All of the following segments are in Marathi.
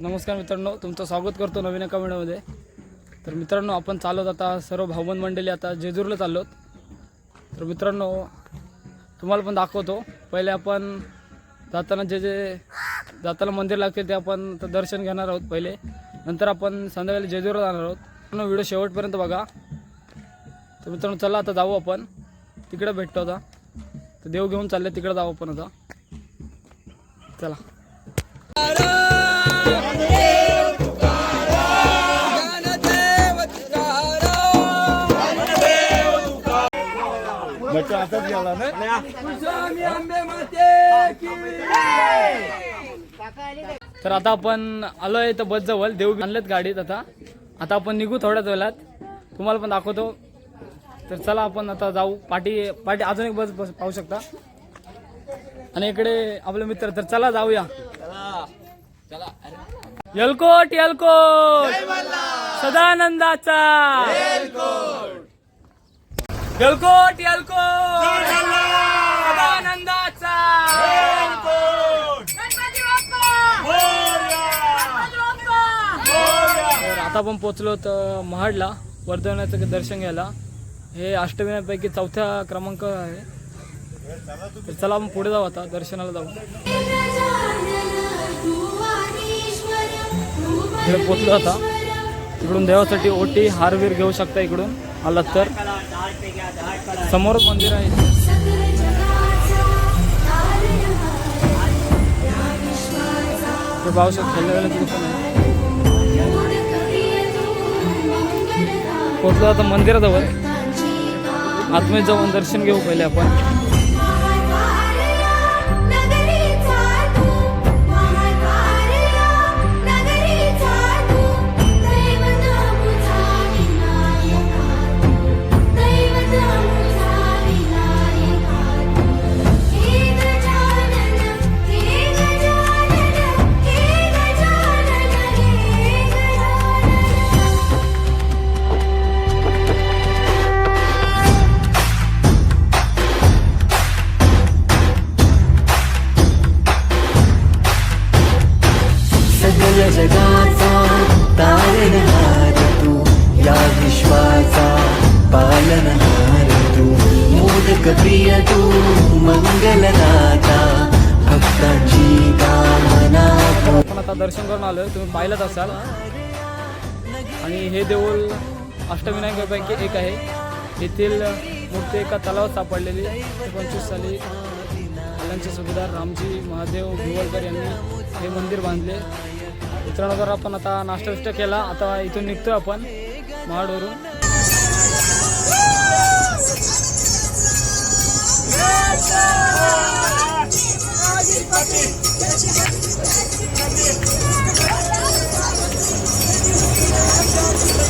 नमस्कार मित्रांनो तुमचं स्वागत करतो नवीन एका व्हिडिओमध्ये. तर मित्रांनो आपण चालवत आता सर्व भावबंद मंडळी आता जेजूरला चाललोत. तर मित्रांनो तुम्हाला पण दाखवतो. पहिले आपण जाताना जे जे जाताना मंदिर लागते ते आपण दर्शन घेणार आहोत पहिले. नंतर आपण संध्याकाळी जेजूरला जाणार आहोत. मित्रांनो व्हिडिओ शेवटपर्यंत बघा. तर मित्रांनो चला आता जाऊ आपण. तिकडे भेटतो आता. तर देव घेऊन चालले तिकडे जाऊ आपण आता. चला. तर आता आपण आलोय तर बस जवळ. देऊ आणलेत गाडीत आता. आता आपण निघू थोड्याच वेळात. तुम्हाला पण दाखवतो. तर चला आपण आता जाऊ. पाठी पाठी अजून एक बस बस पाहू शकता. आणि इकडे आपले मित्र तर चला जाऊया. चला. यलकोट यलकोट. सदानंदाचा. यलकोट. यलकोट सदानंदाचा. तर आता आपण पोचलो तर महाडला वर्धवनाचं दर्शन घ्यायला. हे अष्टविनायपैकी चौथ्या क्रमांक आहे. तर चला आपण पुढे जाऊ आता दर्शनाला जाऊ. इकडे पोचलो आता. इकडून देवासाठी ओटी हारवीर घेऊ शकता इकडून. आलात तर. समोर मंदिर आहे. ते पाहू शकता खेळल्या वेळेला आहे. पोचलो आता मंदिराजवळ. आतमध्ये जाऊन दर्शन घेऊ पहिले आपण. पालनहार तू मोदक प्रिय तू मंगलदाता भक्तांची कामना आपण आता दर्शन करून आलो तुम्ही पाहिलंच असाल. आणि हे देऊळ अष्टविनायकापैकी एक आहे. येथील मूर्ती एका तलावात सापडलेली पंचवीस साली कल्याणचे सुभेदार रामजी महादेव भिवळकर यांनी हे मंदिर बांधले. मित्रांनो तर आपण आता नाश्ता विष्टा केला आता इथून निघतोय आपण महाडवरून.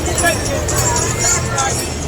मित्रांनो तर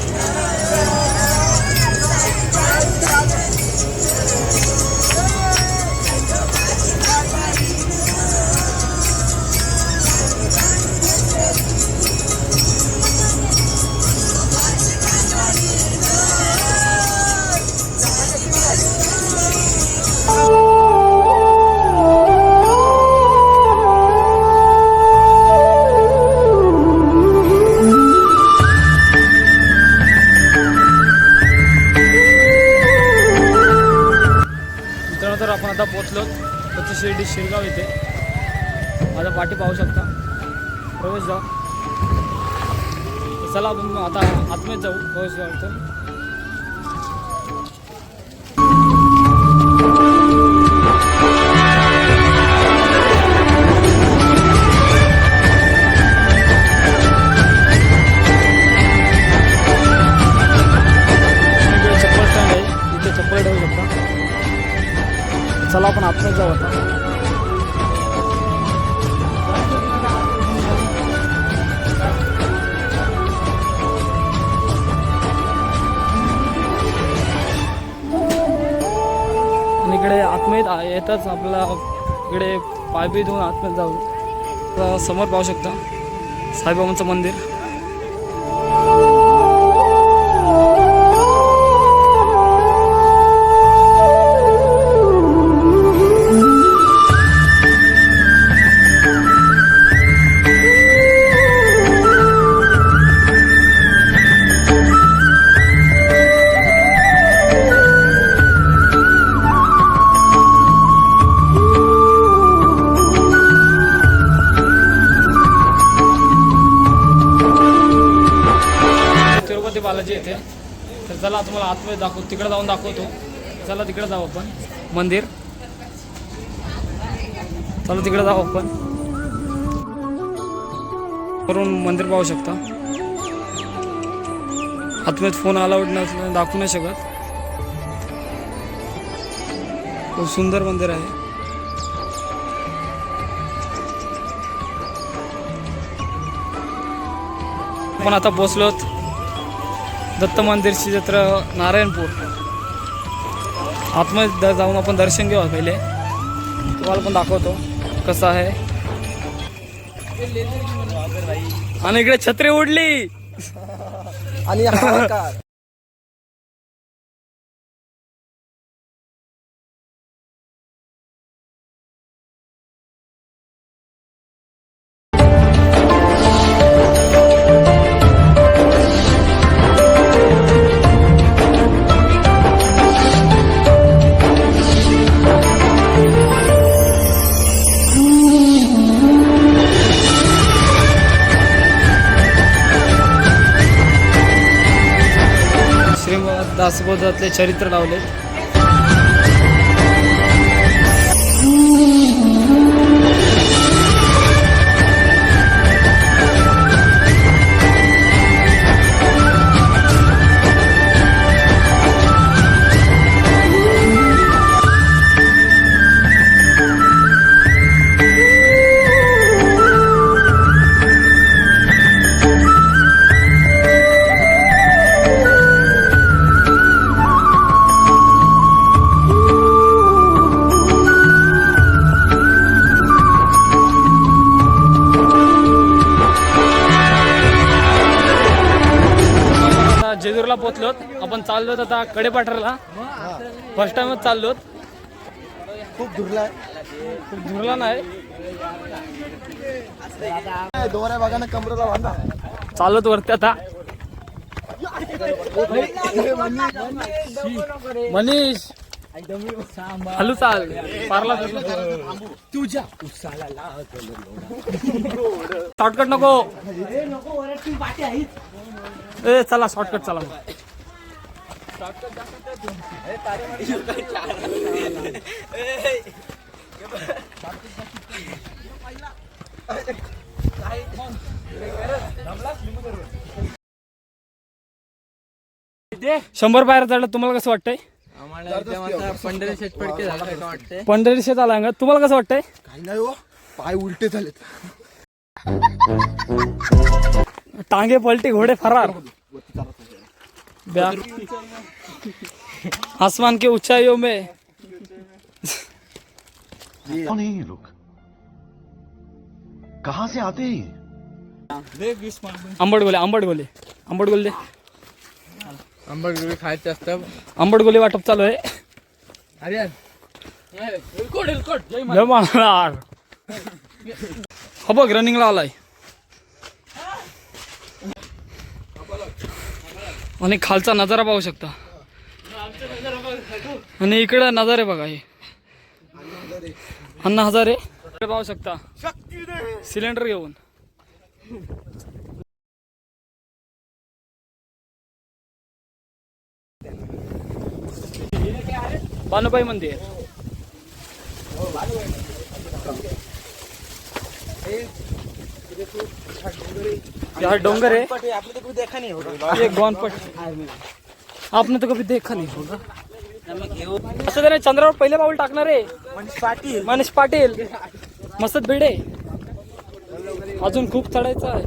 आता पोचलो त्याची शिर्डी शिरगाव इथे. माझा पाठी पाहू शकता. प्रवेश जाऊ चला आपण आता आत्मेच जाऊ प्रवेश जाऊ तर मला आपण आतमध्ये जाऊ आणि इकडे आतमध्ये येताच आपला इकडे पायपी धुवून आतमध्ये जाऊ समोर पाहू शकता साईबाबांचं मंदिर. तुम्हाला आतमध्ये दाखवतो तिकडे जाऊन दाखवतो. चला तिकडे जाऊ आपण. मंदिर. चला तिकडे जाऊ आपण. करून मंदिर पाहू शकता. आतमध्ये फोन अलाउड नसल्याने दाखवू नाही शकत. खूप सुंदर मंदिर आहे. आपण आता पोचलोत दत्त मंदिरची जत्रा नारायणपूर. आतमध्ये द- जाऊन आपण दर्शन घेऊ पहिले. तुम्हाला पण दाखवतो कसं आहे. आणि इकडे छत्री उडली. आणि हा चरित्र लावले जेजूरला पोचलोत आपण चाललोत आता कडेपाठरला फर्स्ट टाइमच चाललोत खूप दुर्ला खूप धुरला नाही. दोऱ्या बघा कमरेला बांधा. चाललोत वरती आता. मनीष. हलू चाल. पारला तुझ्या शॉर्टकट नको. ए चला शॉर्टकट चला. शंभर बाहेर चढलं तुम्हाला कसं वाटतंय? वाटतंय. पंढरी शेत आला का तुम्हाला कसं वाटतंय? काही नाही हो पाय उलटे झालेत. टांगे पलटी घोडे फरार. आसमान के ऊंचाइयों में। कौन है ये लोग? कहां से आते हैं? ये आंबटगोले आंबटगोले आंबटगोले आंबटगुळी खायचं असतं आंबटगोले वाटप चालू आहे अरे लय मारणार हो बघ रनिंगला आलाय आणि खालचा नजारा पाहू शकता. आणि इकडे नजारे बघा हे. अण्णा हजारे. इकडे पाहू शकता. सिलेंडर घेऊन. बानुबाई मंदिर. डोंगर है। आपने तो कभी देखा नहीं होगा। ये गौनपट। आपने तो कभी देखा नहीं होगा। असं त्याने चंद्रावर पहिले पाऊल टाकणार आहे पाटील। मनीष पाटील। मस्त भिडे अजून खूप चढायचं आहे।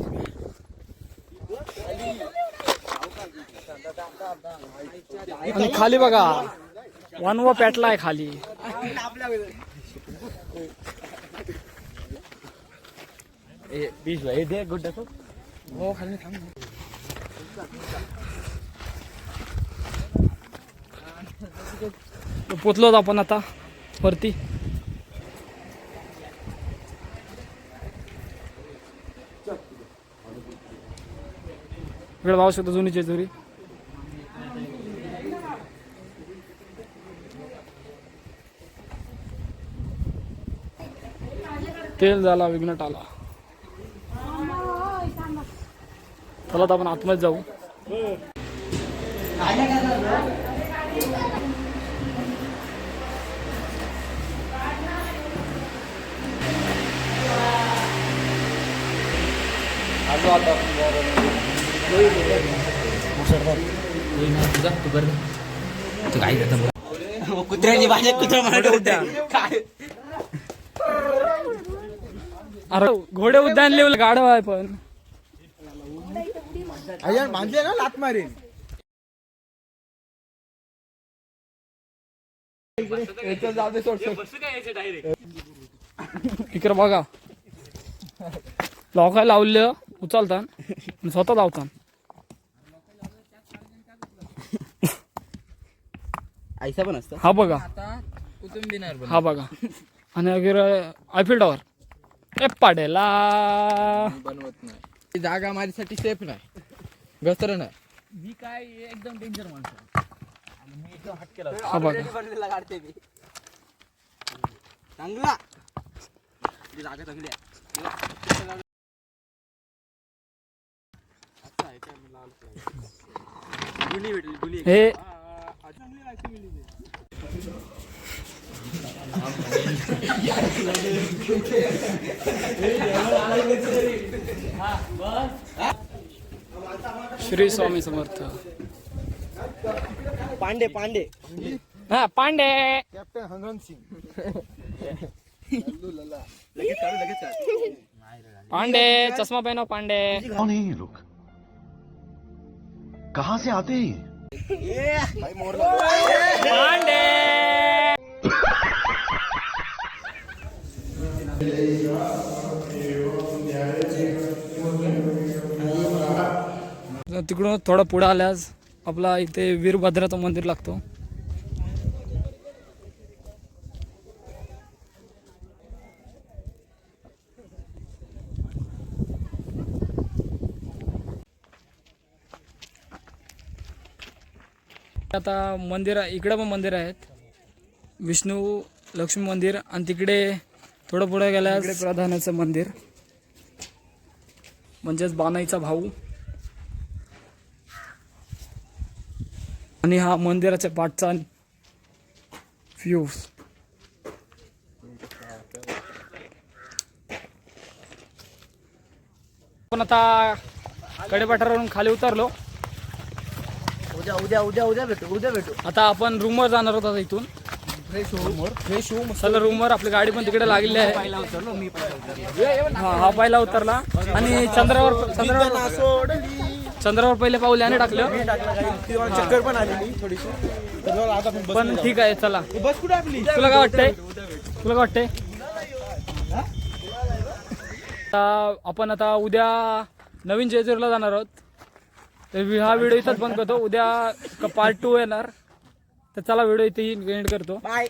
आणि खाली बघा वनवा पेटला आहे खाली. बीस भाई दे गुड्डा तो. पोचलोत आपण आता वरती. इकडे पाहू शकतो जुनी जेजुरी तेल झाला विघ्नट आला. चला आपण आतमध्ये जाऊ. कुत्र्याची भाषा कुत्रा म्हणत अरे घोडे उद्यान लेवल गाढव आहे पण. अय्या मानले ना लात मारेन. इकडे बघा. लोकाय लावलं उचलतान स्वतः लावतान. ऐसा पण असतं. हा बघा. हा बघा. आणि वगैरे आयफिल टॉवर ए पाडेला. बनवत नाही. ती जागा माझ्यासाठी सेफ नाही. घसर नाही मी काय एकदम डेंजर माणसं हा बघा. काढते मी. चांगला. ती जागा चांगली आहे. गुली भेटली गुली हे. श्री स्वामी समर्थ. पांडे पांडे. हा पांडे. कॅप्टन हंगन सिंग. पांडे चष्मा पहनो पांडे. कौन है ये लोग? कहाँ से आते हैं? पांडे. तिकडून थोडं पुढे आल्यास आपला इथे वीरभद्राचं मंदिर लागतो. आता मंदिर इकडे पण मंदिर आहेत. विष्णू लक्ष्मी मंदिर आणि तिकडे थोडं पुढे गेल्यास प्रधानाचं मंदिर. म्हणजेच बानाईचा भाऊ. आणि हा मंदिराच्या पाठचा व्ह्यूज पण आता कडेपाठावरून खाली उतरलो. उद्या उद्या उद्या उद्या भेटू उद्या भेटू. आता आपण रूमवर जाणार होतो इथून. फ्रेश हो फ्रेश हो चला रूमवर आपली गाडी पण तिकडे लागलेली आहे. हा हा पहिला उतरला. आणि चंद्रावर चंद्रावर चंद्रावर पहिले पाऊल याने टाकलं. चक्कर पण आलेली थोडीशी. पण ठीक आहे चला. बस कुठे आपली? तुला काय वाटतंय? तुला काय वाटतंय? आता आपण आता उद्या नवीन जेजूरला जाणार आहोत. तर हा व्हिडिओ इथंच बंद करतो. उद्या पार्ट टू येणार. तर चला व्हिडिओ इथे एंड करतो. बाय